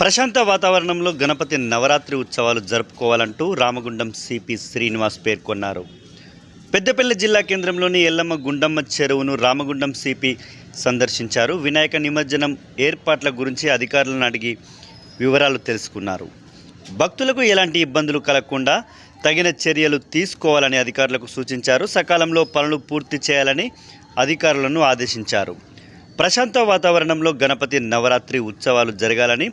ప్రశాంత వాతావరణంలో గణపతి నవరాత్రి ఉత్సవాలు జరుపుకోవాలంటూ రామగుండం సిపి శ్రీనివాస్ పేర్కొన్నారు. పెద్దపల్లి జిల్లా కేంద్రంలోని ఎల్లమ్మ గుండమ్మ చెరువును రామగుండం సిపి సందర్శించారు. వినాయక నిమజ్జనం ఏర్పాట్ల గురించి అధికారులను అడిగి వివరాలు తెలుసుకున్నారు. భక్తులకు ఎలాంటి ఇబ్బందులు కలగకుండా తగిన చర్యలు తీసుకోవాలని అధికారులకు సూచించారు. సకాలంలో పనులు పూర్తి చేయాలని అధికారులను ఆదేశించారు. ప్రశాంత వాతావరణంలో గణపతి నవరాత్రి ఉత్సవాలు జరగాలని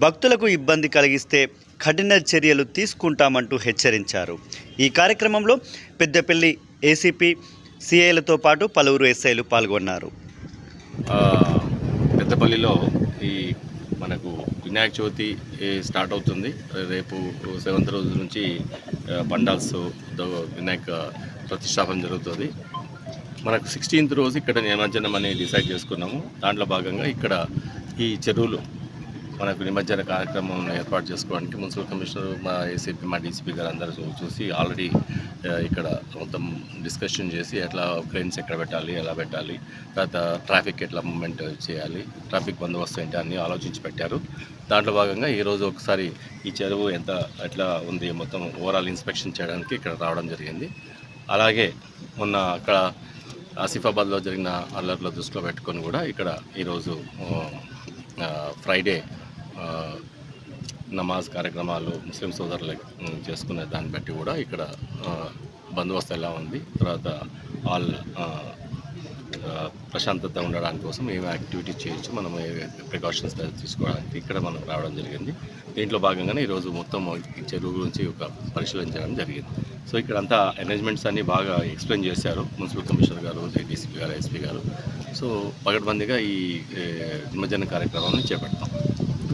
భక్తులకు ఇబ్బంది కలిగిస్తే కఠిన చర్యలు తీసుకుంటామంటూ హెచ్చరించారు. ఈ కార్యక్రమంలో పెద్దపల్లి ఏసీపీ సిఐలతో పాటు పలువురు ఎస్ఐలు పాల్గొన్నారు. పెద్దపల్లిలో ఈ మనకు వినాయక చవితి స్టార్ట్ అవుతుంది. రేపు సెవెంత్ రోజు నుంచి ఆ, పండాల్స్ వినాయక ప్రతిష్టాపన జరుగుతుంది. మనకు సిక్స్టీన్త్ రోజు ఇక్కడ నిమజ్జనం అనేది డిసైడ్ చేసుకున్నాము. దాంట్లో భాగంగా ఇక్కడ ఈ చెరువులు మనకు నిమజ్జన కార్యక్రమం ఏర్పాటు చేసుకోవడానికి మున్సిపల్ కమిషనర్ మా ఏసీపీ మా డీసీపీ గారు అందరూ చూసి ఆల్రెడీ ఇక్కడ మొత్తం డిస్కషన్ చేసి ఎట్లా క్రెయిన్స్ ఎక్కడ పెట్టాలి ఎలా పెట్టాలి తర్వాత ట్రాఫిక్ ఎట్లా మూమెంట్ చేయాలి ట్రాఫిక్ బందోబస్తు ఏంటి అన్నీ ఆలోచించి పెట్టారు. దాంట్లో భాగంగా ఈరోజు ఒకసారి ఈ చెరువు ఎంత ఎట్లా ఉంది మొత్తం ఓవరాల్ ఇన్స్పెక్షన్ చేయడానికి ఇక్కడ రావడం జరిగింది. అలాగే మొన్న అక్కడ ఆసిఫాబాద్లో జరిగిన అల్లర్ల దృష్టిలో పెట్టుకొని కూడా ఇక్కడ ఈరోజు ఫ్రైడే నమాజ్ కార్యక్రమాలు ముస్లిం సోదరులు చేసుకునే దాన్ని బట్టి కూడా ఇక్కడ బందోబస్తు ఎలా ఉంది తర్వాత ఆల్ ప్రశాంతత ఉండడానికి కోసం ఏమి యాక్టివిటీస్ చేయొచ్చు మనం ఏ ప్రికాషన్స్ తీసుకోవడానికి ఇక్కడ మనం రావడం జరిగింది. దీంట్లో భాగంగానే ఈరోజు మొత్తం చెరువు గురించి ఒక పరిశీలించడం జరిగింది. సో ఇక్కడ అంతా అరేంజ్మెంట్స్ అన్నీ బాగా ఎక్స్ప్లెయిన్ చేశారు మున్సిపల్ కమిషనర్ గారు డీసీపీ గారు ఎస్పీ గారు. సో పగటిబందిగా ఈ నిమజ్జన కార్యక్రమాన్ని చేపడతాం.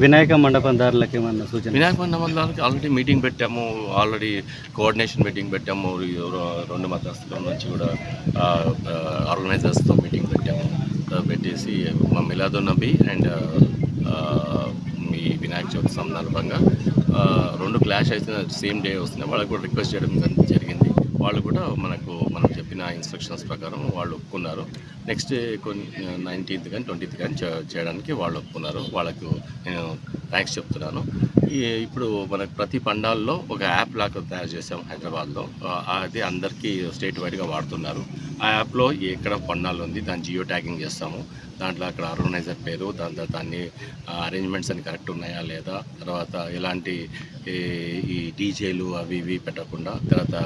వినాయక మండపం దారులకు ఏమన్నా సూచన? వినాయక మండపం దారులకు ఆల్రెడీ మీటింగ్ పెట్టాము ఆల్రెడీ కోఆర్డినేషన్ మీటింగ్ పెట్టాము రెండు మతస్థుల నుంచి కూడా ఆర్గనైజర్స్తో మీటింగ్ పెట్టాము. పెట్టేసి మా మిలాదు నబీ అండ్ మీ వినాయక చవితి సందర్భంగా రెండు క్లాష్ అయితే సేమ్ డే వస్తున్నాయి వాళ్ళకి కూడా రిక్వెస్ట్ చేయడం జరిగింది. వాళ్ళు కూడా మనకు మనం చెప్పిన ఇన్స్ట్రక్షన్స్ ప్రకారం వాళ్ళు ఒప్పుకున్నారు. నెక్స్ట్ కొన్ని నైన్టీన్త్ కానీ ట్వంటీత్ కానీ చేయడానికి వాళ్ళు ఒప్పుకున్నారు. వాళ్ళకు నేను థ్యాంక్స్ చెప్తున్నాను. ఈ ఇప్పుడు మనకు ప్రతి పండాల్లో ఒక యాప్ లాగా తయారు చేసాం హైదరాబాద్లో. అది అందరికీ స్టేట్ వైడ్గా వాడుతున్నారు. ఆ యాప్లో ఎక్కడ పండాలు ఉంది దాని జియో ట్యాగింగ్ చేస్తాము. దాంట్లో అక్కడ ఆర్గనైజర్ పేరు దాని తర్వాత అన్ని అరేంజ్మెంట్స్ అని కరెక్ట్ ఉన్నాయా లేదా తర్వాత ఎలాంటి ఈ- ఈ డీజేలు అవి ఇవి పెట్టకుండా తర్వాత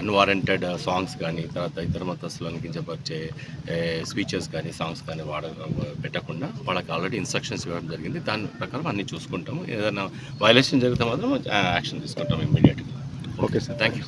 అన్వారంటెడ్ సాంగ్స్ కానీ తర్వాత ఇతర మతస్థులను కించపరిచే స్పీచెస్ కానీ సాంగ్స్ కానీ వాడ పెట్టకుండా వాళ్ళకి ఆల్రెడీ ఇన్స్ట్రక్షన్స్ ఇవ్వడం జరిగింది. దాని ప్రకారం అన్నీ చూసుకుంటాము. ఏదైనా వైలేషన్ జరిగితే మాత్రం యాక్షన్ తీసుకుంటాం ఇమ్మీడియట్గా ఓకే సార్ థ్యాంక్ యూ